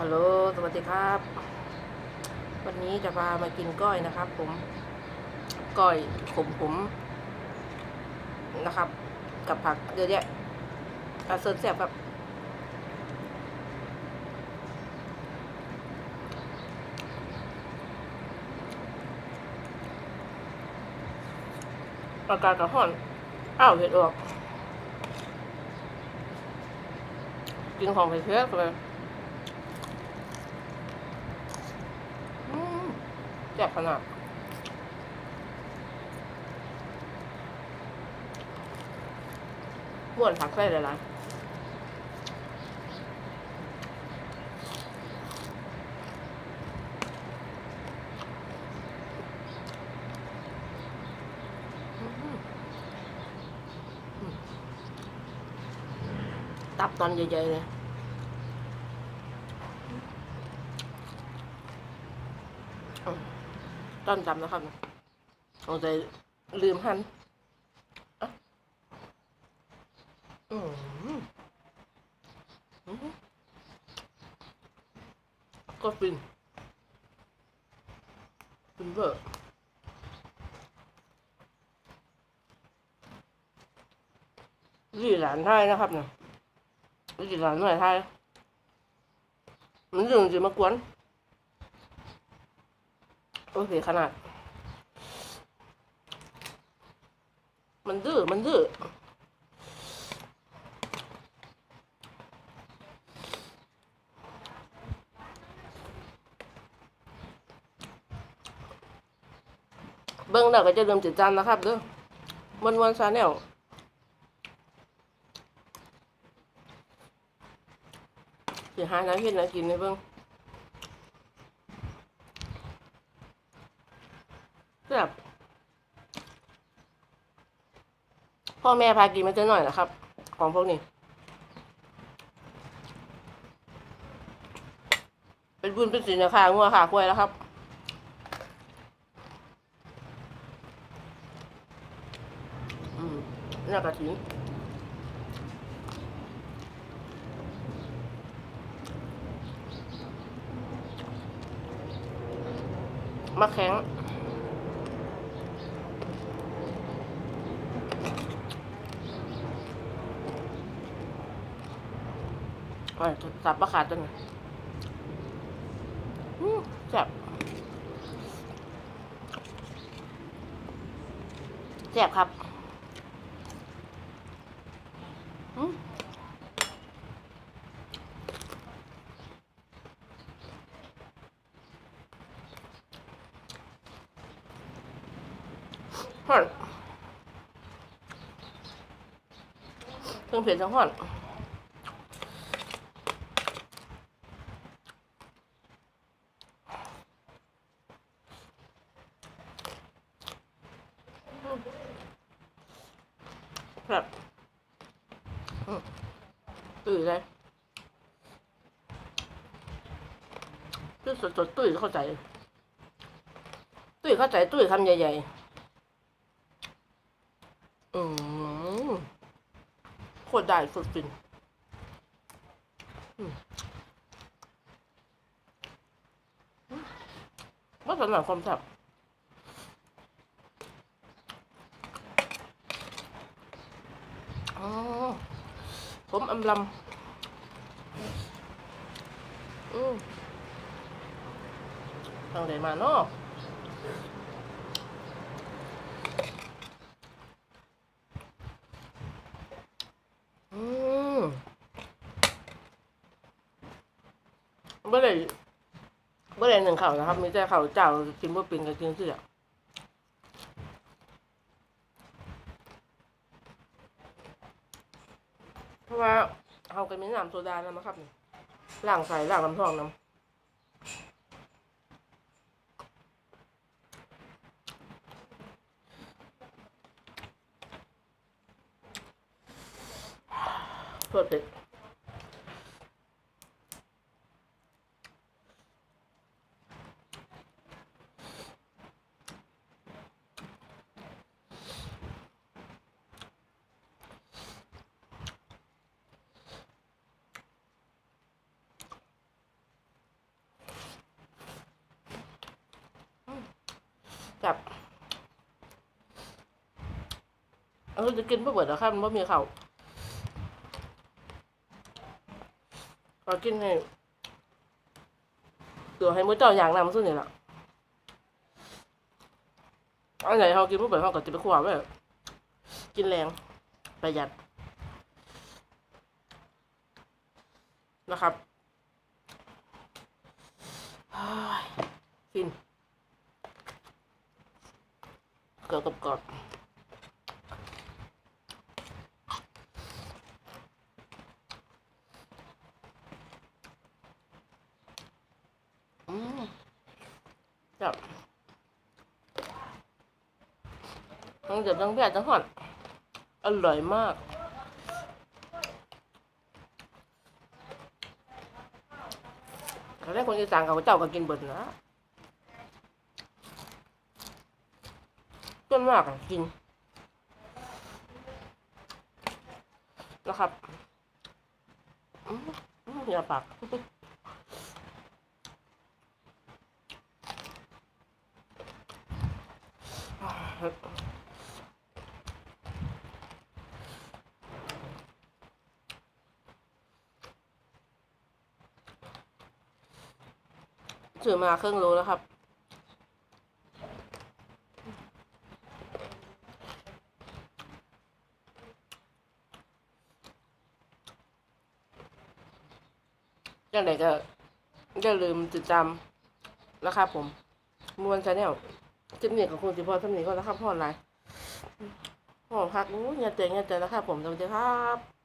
ฮัลโหล สวัสดีครับ วันนี้จะพามากินก้อยนะครับ ผม ก้อยขมผมนะครับ กับผักเยอะแยะอาเซิร์ฟแซ่บครับ อากาศกับห้อน อ้าวเห็ดออกกินของเผ็ดๆเลย อืม แซ่บขนาดม้วนผักใส่หลยๆอืมอืมตับตอนใหญ่ๆเลย ต้นจำนะครับสงสัยลืมหันอืมอืมก็ฟินฟินเบอร์นี่หลานไทยนะครับเนี่ยนี่หลานน่วยไทยมันถึงจะมากวน โอเคขนาด มันดื้อ มันดื้อเบิ้งแล้วก็จะเริ่มจิตจันนะครับเด้อวันวันชาแนลสิหาน้ำเห็ดน้ำกินในเบิ้ง แบบ พ่อแม่พากินมาเจอหน่อยนะครับ ของพวกนี้ เป็นบุญเป็นศีลนะคะงัวขาควายแล้วครับอืมน่ากระถิ่นมะแข็ง สับปะขาดจังอืมแซ่บแซ่บครับอืมห่อนเพิ่งเผ็ดทั้งห่อน แบบตื่นเลยตุ้ยสดสดๆตุ้ยเข้าใจตุ้ยเข้าใจตุ้ยคำใหญ่ๆ อืมโคตรได้สุดฟินอืมว่าสำหรับความแซ่บ อ๋อ ผมอำลำอืมทางไหนมาเนาะอืมไม่ได้ไม่ได้หนึ่งเข่านะครับ มีแต่ข่าเจ้ากินว่าเป็นกับกินเสีย เพราะว่าเอาก็มีน้ำโซดาแล้วนะครับนี่ล้างใส่ล้างน้ำทองน้ำโทษเผ็ด กับเออจะกินไม่เบิดหรอครับมันไม่มีเขาวขอกินให้ตัวให้มือเจ้าอย่างนำสุดนี่แหละอันไหนเขากินไม่เบิดเขาก็จะไปขวาไว้กินแรงประหยัดนะครับฟินเกลือกรอบอืมจับต้องจับต้องแพทย์ต้งหอดอร่อยมากเขาได้คนอีสานเขาเจ้าก็กินเบิดนะ ต้นมากกินนะครับอืมอืมอย่าปากถือมาครึ่งโลแล้วครับ อย่างไรก็อย่าลืมติดตามนะครับผมมวนชาแนลคลิปนี้ของคุณสิพรสำนี้ก็นะครับพ่อไลน์พ่อพักอู้ยอย่าเจ๋งอย่าเจ๋งนะครับผมสวัสดีครับ